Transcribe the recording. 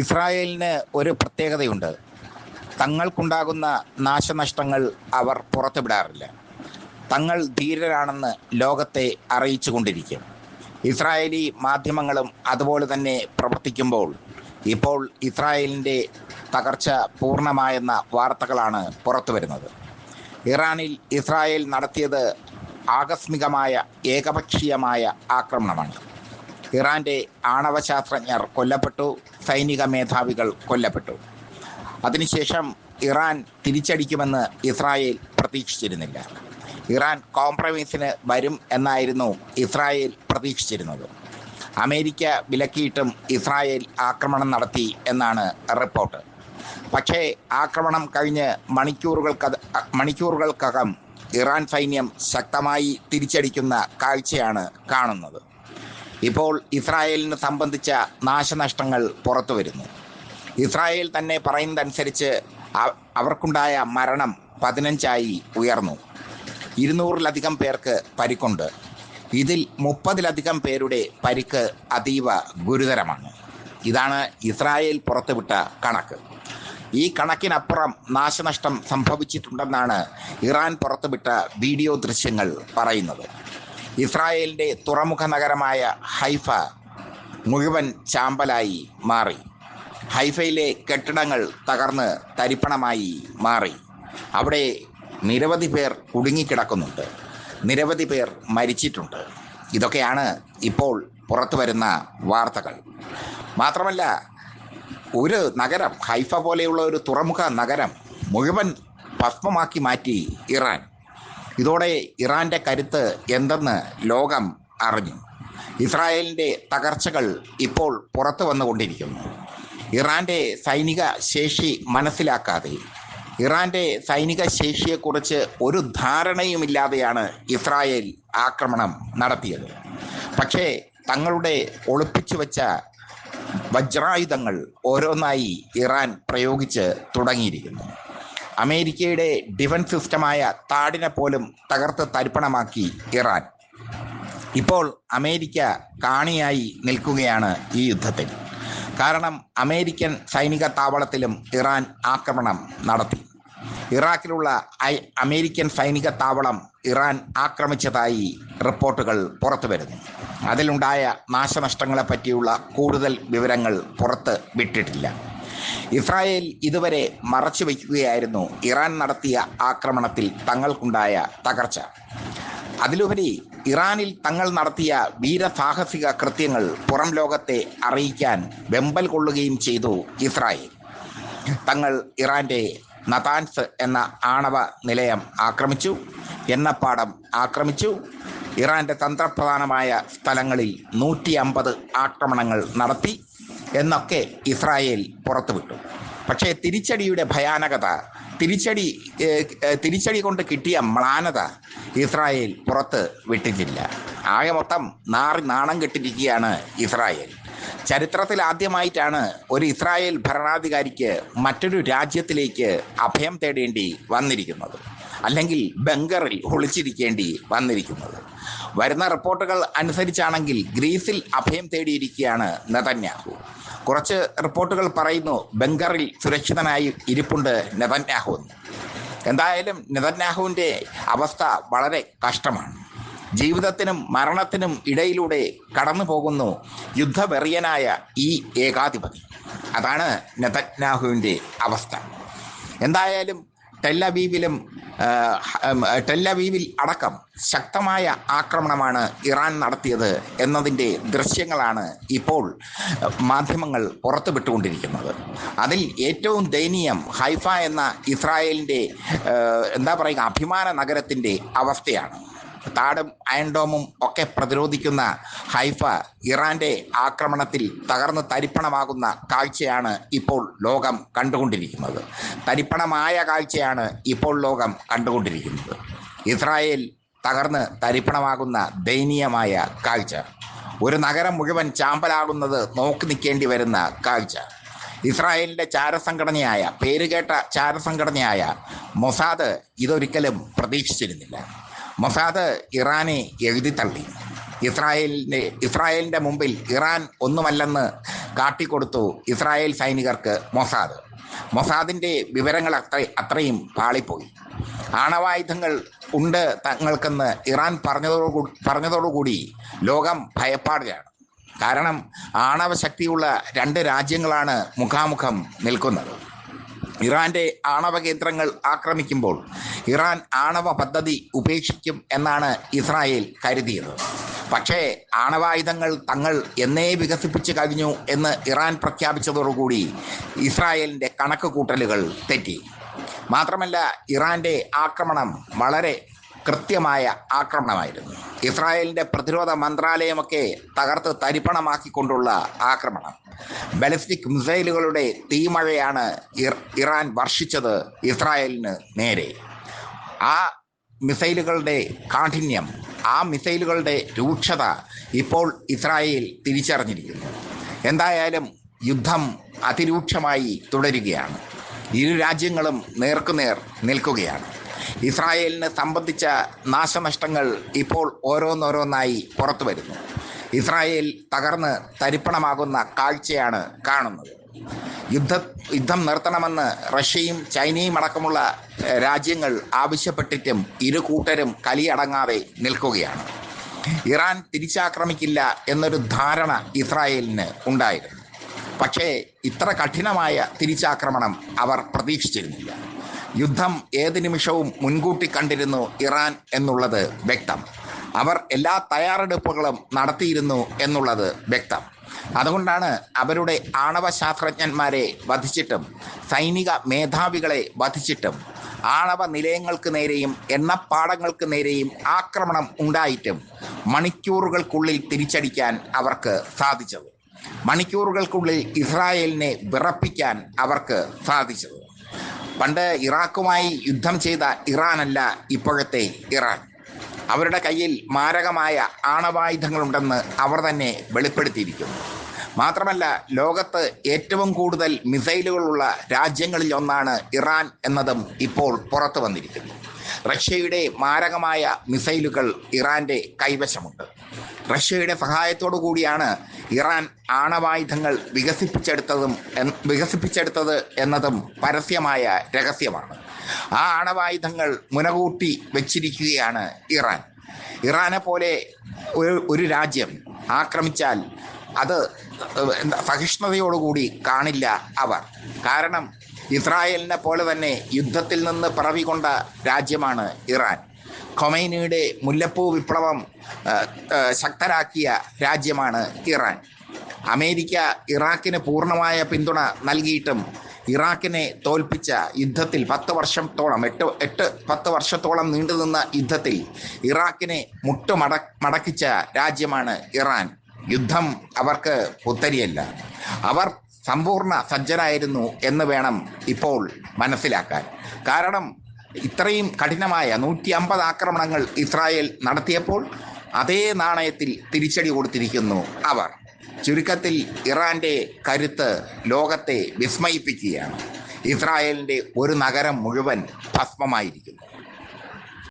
ഇസ്രായേലിന് ഒരു പ്രത്യേകതയുണ്ട്. തങ്ങൾക്കുണ്ടാകുന്ന നാശനഷ്ടങ്ങൾ അവർ പുറത്തുവിടാറില്ല. തങ്ങൾ ധീരരാണെന്ന് ലോകത്തെ അറിയിച്ചു കൊണ്ടിരിക്കും ഇസ്രായേലി മാധ്യമങ്ങളും അതുപോലെ തന്നെ പ്രവർത്തിക്കുമ്പോൾ ഇപ്പോൾ ഇസ്രായേലിന്റെ തകർച്ച പൂർണമായെന്ന വാർത്തകളാണ് പുറത്തു വരുന്നത് ഇറാനിൽ ഇസ്രായേൽ നടത്തിയത് ആകസ്മികമായ ഏകപക്ഷീയമായ ആക്രമണമാണ്. ഇറാന്റെ ആണവശാസ്ത്രജ്ഞർ കൊല്ലപ്പെട്ടു. സൈനിക മേധാവികൾ കൊല്ലപ്പെട്ടു. അതിനുശേഷം ഇറാൻ തിരിച്ചടിക്കുമെന്ന് ഇസ്രായേൽ പ്രതീക്ഷിച്ചിരുന്നില്ല. ഇറാൻ കോംപ്രമൈസിന് വരും എന്നായിരുന്നു ഇസ്രായേൽ പ്രതീക്ഷിച്ചിരുന്നത്. അമേരിക്ക വിലക്കിയിട്ടും ഇസ്രായേൽ ആക്രമണം നടത്തി എന്നാണ് റിപ്പോർട്ട്. പക്ഷേ ആക്രമണം കഴിഞ്ഞ് മണിക്കൂറുകൾക്ക് മണിക്കൂറുകൾക്കകം ഇറാൻ സൈന്യം ശക്തമായി തിരിച്ചടിക്കുന്ന കാഴ്ചയാണ് കാണുന്നത്. ഇപ്പോൾ ഇസ്രായേലിന് സംബന്ധിച്ച നാശനഷ്ടങ്ങൾ പുറത്തു വരുന്നു. ഇസ്രായേൽ തന്നെ പറയുന്നതനുസരിച്ച് അവർക്കുണ്ടായ മരണം പതിനഞ്ചായി ഉയർന്നു. ഇരുന്നൂറിലധികം പേർക്ക് പരിക്കുണ്ട്. ഇതിൽ മുപ്പതിലധികം പേരുടെ പരിക്ക് അതീവ ഗുരുതരമാണ്. ഇതാണ് ഇസ്രായേൽ പുറത്തുവിട്ട കണക്ക്. ഈ കണക്കിനപ്പുറം നാശനഷ്ടം സംഭവിച്ചിട്ടുണ്ടെന്നാണ് ഇറാൻ പുറത്തുവിട്ട വീഡിയോ ദൃശ്യങ്ങൾ പറയുന്നത്. ഇസ്രായേലിന്റെ തുറമുഖ നഗരമായ ഹൈഫ മുഴുവൻ ചാമ്പലായി മാറി. ഹൈഫയിലെ കെട്ടിടങ്ങൾ തകർന്ന് തരിപ്പണമായി മാറി. അവിടെ നിരവധി പേർ കുടുങ്ങിക്കിടക്കുന്നുണ്ട്. നിരവധി പേർ മരിച്ചിട്ടുണ്ട്. ഇതൊക്കെയാണ് ഇപ്പോൾ പുറത്തു വരുന്ന വാർത്തകൾ. മാത്രമല്ല ഒരു നഗരം ഹൈഫ പോലെയുള്ള ഒരു തുറമുഖ നഗരം മുഴുവൻ ഭസ്മമാക്കി മാറ്റി ഇറാൻ. ഇതോടെ ഇറാന്റെ കരുത്ത് എന്തെന്ന് ലോകം അറിഞ്ഞു. ഇസ്രായേലിന്റെ തകർച്ചകൾ ഇപ്പോൾ പുറത്തു വന്നുകൊണ്ടിരിക്കുന്നു. ഇറാന്റെ സൈനിക ശേഷി മനസ്സിലാക്കാതെ ഇറാന്റെ സൈനിക ശേഷിയെക്കുറിച്ച് ഒരു ധാരണയുമില്ലാതെയാണ് ഇസ്രായേൽ ആക്രമണം നടത്തിയത്. പക്ഷേ തങ്ങളുടെ ഒളിപ്പിച്ചു വച്ച വജ്രായുധങ്ങൾ ഓരോന്നായി ഇറാൻ പ്രയോഗിച്ച് തുടങ്ങിയിരിക്കുന്നു. അമേരിക്കയുടെ ഡിഫൻസ് സിസ്റ്റമായ താടിനെ പോലും തകർത്ത് തരിപ്പണമാക്കി ഇറാൻ. ഇപ്പോൾ അമേരിക്ക കാണിയായി നിൽക്കുകയാണ് ഈ യുദ്ധത്തിൽ. കാരണം അമേരിക്കൻ സൈനിക താവളത്തിലും ഇറാൻ ആക്രമണം നടത്തി. ഇറാഖിലുള്ള അമേരിക്കൻ സൈനിക താവളം ഇറാൻ ആക്രമിച്ചതായി റിപ്പോർട്ടുകൾ പുറത്തു വരുന്നു. അതിലുണ്ടായ നാശനഷ്ടങ്ങളെപ്പറ്റിയുള്ള കൂടുതൽ വിവരങ്ങൾ പുറത്ത് വിട്ടിട്ടില്ല. ഇസ്രായേൽ ഇതുവരെ മറച്ചു വയ്ക്കുകയായിരുന്നു. ഇറാൻ നടത്തിയ ആക്രമണത്തിൽ തങ്ങൾക്കുണ്ടായ തകർച്ച. അതിലുപരി ഇറാനിൽ തങ്ങൾ നടത്തിയ വീരസാഹസിക കൃത്യങ്ങൾ പുറം ലോകത്തെ അറിയിക്കാൻ വെമ്പൽ കൊള്ളുകയും ചെയ്തു ഇസ്രായേൽ. തങ്ങൾ ഇറാന്റെ നതാൻസ് എന്ന ആണവ നിലയം ആക്രമിച്ചു എണ്ണപ്പാടം ആക്രമിച്ചു. ഇറാന്റെ തന്ത്രപ്രധാനമായ സ്ഥലങ്ങളിൽ നൂറ്റി ആക്രമണങ്ങൾ നടത്തി. എന്നൊക്കെ ഇസ്രായേൽ പുറത്തുവിട്ടു. പക്ഷേ തിരിച്ചടിയുടെ ഭയാനകത തിരിച്ചടി തിരിച്ചടി കൊണ്ട് കിട്ടിയ മ്ലാനത ഇസ്രായേൽ പുറത്ത് വിട്ടിട്ടില്ല. ആകെ മൊത്തം നാറി നാണം കെട്ടിരിക്കുകയാണ് ഇസ്രായേൽ. ചരിത്രത്തിൽ ആദ്യമായിട്ടാണ് ഒരു ഇസ്രായേൽ ഭരണാധികാരിക്ക് മറ്റൊരു രാജ്യത്തിലേക്ക് അഭയം തേടേണ്ടി വന്നിരിക്കുന്നത്. അല്ലെങ്കിൽ ബംഗറിൽ ഒളിച്ചിരിക്കേണ്ടി വന്നിരിക്കുന്നത്. വരുന്ന റിപ്പോർട്ടുകൾ അനുസരിച്ചാണെങ്കിൽ ഗ്രീസിൽ അഭയം തേടിയിരിക്കുകയാണ് നെതന്യാഹു. കുറച്ച് റിപ്പോർട്ടുകൾ പറയുന്നു. ബംഗറിൽ സുരക്ഷിതനായി ഇരിപ്പുണ്ട് നെതന്യാഹു എന്തായാലും നെതന്യാഹുവിന്റെ അവസ്ഥ വളരെ കഷ്ടമാണ്. ജീവിതത്തിനും മരണത്തിനും ഇടയിലൂടെ കടന്നു പോകുന്നു യുദ്ധവെറിയനായ ഈ ഏകാധിപതി. അതാണ് നെതന്യാഹുവിന്റെ അവസ്ഥ. എന്തായാലും ഉം, ടെല്ലവീവിൽ അടക്കം ശക്തമായ ആക്രമണമാണ് ഇറാൻ നടത്തിയത് എന്നതിന്റെ ദൃശ്യങ്ങളാണ് ഇപ്പോൾ മാധ്യമങ്ങൾ പുറത്തുവിട്ടുകൊണ്ടിരിക്കുന്നത്. അതിൽ ഏറ്റവും ദയനീയം ഹൈഫ എന്ന ഇസ്രായേലിന്റെ എന്താ പറയുക അഭിമാന നഗരത്തിന്റെ അവസ്ഥയാണ്. താടും അയൺഡോമും ഒക്കെ പ്രതിരോധിക്കുന്ന ഹൈഫ ഇറാന്റെ ആക്രമണത്തിൽ തകർന്ന് തരിപ്പണമാകുന്ന കാഴ്ചയാണ് ഇപ്പോൾ ലോകം കണ്ടുകൊണ്ടിരിക്കുന്നത്. തരിപ്പണമായ കാഴ്ചയാണ് ഇപ്പോൾ ലോകം കണ്ടുകൊണ്ടിരിക്കുന്നത്. ഇസ്രായേൽ തകർന്ന് തരിപ്പണമാകുന്ന ദയനീയമായ കാഴ്ച. ഒരു നഗരം മുഴുവൻ ചാമ്പലാകുന്നത് നോക്കി നിൽക്കേണ്ടി വരുന്ന കാഴ്ച. ഇസ്രായേലിന്റെ ചാരസംഘടനയായ പേരുകേട്ട ചാരസംഘടനയായ മൊസാദ് ഇതൊരിക്കലും പ്രതീക്ഷിച്ചിരുന്നില്ല. മൊസാദ് ഇറാനെ എഴുതി തള്ളി. ഇസ്രായേലിന്റെ ഇസ്രായേലിന്റെ മുമ്പിൽ ഇറാൻ ഒന്നുമല്ലെന്ന് കാട്ടിക്കൊടുത്തു ഇസ്രായേൽ സൈനികർക്ക് മൊസാദ്. മൊസാദിന്റെ വിവരങ്ങൾ അത്ര അത്രയും പാളിപ്പോയി. ആണവായുധങ്ങൾ ഉണ്ട് തങ്ങൾക്കെന്ന് ഇറാൻ പറഞ്ഞതോടു പറഞ്ഞതോടുകൂടി ലോകം ഭയപ്പാടിലാണ്. കാരണം ആണവശക്തിയുള്ള രണ്ട് രാജ്യങ്ങളാണ് മുഖാമുഖം നിൽക്കുന്നത്. ഇറാന്റെ ആണവ കേന്ദ്രങ്ങൾ ആക്രമിക്കുമ്പോൾ ഇറാൻ ആണവ പദ്ധതി ഉപേക്ഷിക്കും എന്നാണ് ഇസ്രായേൽ കരുതിയത്. പക്ഷേ ആണവായുധങ്ങൾ തങ്ങൾ എന്നേ വികസിപ്പിച്ചു കഴിഞ്ഞു എന്ന് ഇറാൻ പ്രഖ്യാപിച്ചതോടുകൂടി ഇസ്രായേലിന്റെ കണക്ക് കൂട്ടലുകൾ തെറ്റി. മാത്രമല്ല ഇറാന്റെ ആക്രമണം വളരെ കൃത്യമായ ആക്രമണമായിരുന്നു. ഇസ്രായേലിന്റെ പ്രതിരോധ മന്ത്രാലയമൊക്കെ തകർത്ത് തരിപ്പണമാക്കിക്കൊണ്ടുള്ള ആക്രമണം. ബലിസ്റ്റിക് മിസൈലുകളുടെ തീമഴയാണ് ഇറാൻ വർഷിച്ചത് ഇസ്രായേലിന് നേരെ. ആ മിസൈലുകളുടെ കാഠിന്യം ആ മിസൈലുകളുടെ രൂക്ഷത ഇപ്പോൾ ഇസ്രായേൽ തിരിച്ചറിഞ്ഞിരിക്കുന്നു. എന്തായാലും യുദ്ധം അതിരൂക്ഷമായി തുടരുകയാണ്. ഇരു രാജ്യങ്ങളും നേർക്കുനേർ നിൽക്കുകയാണ്. ഇസ്രായേലിന് സംബന്ധിച്ച നാശനഷ്ടങ്ങൾ ഇപ്പോൾ ഓരോന്നോരോന്നായി പുറത്തു വരുന്നു. ഇസ്രായേൽ തകർന്ന് തരിപ്പണമാകുന്ന കാഴ്ചയാണ് കാണുന്നത്. യുദ്ധ യുദ്ധം നിർത്തണമെന്ന് റഷ്യയും ചൈനയും അടക്കമുള്ള രാജ്യങ്ങൾ ആവശ്യപ്പെട്ടിട്ടും ഇരു കൂട്ടരും കലിയടങ്ങാതെ നിൽക്കുകയാണ്. ഇറാൻ തിരിച്ചാക്രമിക്കില്ല എന്നൊരു ധാരണ ഇസ്രായേലിന് ഉണ്ടായിരുന്നു. പക്ഷേ ഇത്ര കഠിനമായ തിരിച്ചാക്രമണം അവർ പ്രതീക്ഷിച്ചിരുന്നില്ല. യുദ്ധം ഏത് നിമിഷവും മുൻകൂട്ടി കണ്ടിരുന്നു ഇറാൻ എന്നുള്ളത് വ്യക്തം. അവർ എല്ലാ തയ്യാറെടുപ്പുകളും നടത്തിയിരുന്നു എന്നുള്ളത് വ്യക്തം. അതുകൊണ്ടാണ് അവരുടെ ആണവ ശാസ്ത്രജ്ഞന്മാരെ വധിച്ചിട്ടും സൈനിക മേധാവികളെ വധിച്ചിട്ടും ആണവ നിലയങ്ങൾക്ക് നേരെയും എണ്ണപ്പാടങ്ങൾക്ക് നേരെയും ആക്രമണം ഉണ്ടായിട്ടും മണിക്കൂറുകൾക്കുള്ളിൽ തിരിച്ചടിക്കാൻ അവർക്ക് സാധിച്ചത്. മണിക്കൂറുകൾക്കുള്ളിൽ ഇസ്രായേലിനെ വിറപ്പിക്കാൻ അവർക്ക് സാധിച്ചത്. പണ്ട് ഇറാഖുമായി യുദ്ധം ചെയ്ത ഇറാനല്ല ഇപ്പോഴത്തെ ഇറാൻ. അവരുടെ കയ്യിൽ മാരകമായ ആണവായുധങ്ങളുണ്ടെന്ന് അവർ തന്നെ വെളിപ്പെടുത്തിയിരിക്കുന്നു. മാത്രമല്ല ലോകത്ത് ഏറ്റവും കൂടുതൽ മിസൈലുകളുള്ള രാജ്യങ്ങളിൽ ഒന്നാണ് ഇറാൻ എന്നതും ഇപ്പോൾ പുറത്തു വന്നിരിക്കുന്നു. റഷ്യയുടെ മാരകമായ മിസൈലുകൾ ഇറാന്റെ കൈവശമുണ്ട്. റഷ്യയുടെ സഹായത്തോടു കൂടിയാണ് ഇറാൻ ആണവായുധങ്ങൾ വികസിപ്പിച്ചെടുത്തതും വികസിപ്പിച്ചെടുത്തത് എന്നതും പരസ്യമായ രഹസ്യമാണ്. ആ ആണവായുധങ്ങൾ മുനകൂട്ടി വെച്ചിരിക്കുകയാണ് ഇറാൻ. ഇറാനെ പോലെ ഒരു ഒരു രാജ്യം ആക്രമിച്ചാൽ അത് സഹിഷ്ണുതയോടുകൂടി കാണില്ല അവർ. കാരണം ഇസ്രായേലിനെ പോലെ തന്നെ യുദ്ധത്തിൽ നിന്ന് പിറവികൊണ്ട രാജ്യമാണ് ഇറാൻ. ഖൊമൈനിയുടെ മുല്ലപ്പൂ വിപ്ലവം ശക്തരാക്കിയ രാജ്യമാണ് ഇറാൻ. അമേരിക്ക ഇറാഖിന് പൂർണമായ പിന്തുണ നൽകിയിട്ടും ഇറാഖിനെ തോൽപ്പിച്ച യുദ്ധത്തിൽ പത്ത് വർഷത്തോളം എട്ട് എട്ട് പത്ത് വർഷത്തോളം നീണ്ടുനിന്ന യുദ്ധത്തിൽ ഇറാഖിനെ മുട്ടുമട മടക്കിച്ച രാജ്യമാണ് ഇറാൻ. യുദ്ധം അവർക്ക് പുത്തരിയല്ല. അവർ സമ്പൂർണ സജ്ജരായിരുന്നു എന്ന് വേണം ഇപ്പോൾ മനസ്സിലാക്കാൻ. കാരണം ഇത്രയും കഠിനമായ നൂറ്റി അമ്പത് ആക്രമണങ്ങൾ ഇസ്രായേൽ നടത്തിയപ്പോൾ അതേ നാണയത്തിൽ തിരിച്ചടി കൊടുത്തിരിക്കുന്നു അവർ. ചുരുക്കത്തിൽ ഇറാന്റെ കരുത്ത് ലോകത്തെ വിസ്മയിപ്പിക്കുകയാണ്. ഇസ്രായേലിന്റെ ഒരു നഗരം മുഴുവൻ ഭസ്മമായിരിക്കുന്നു.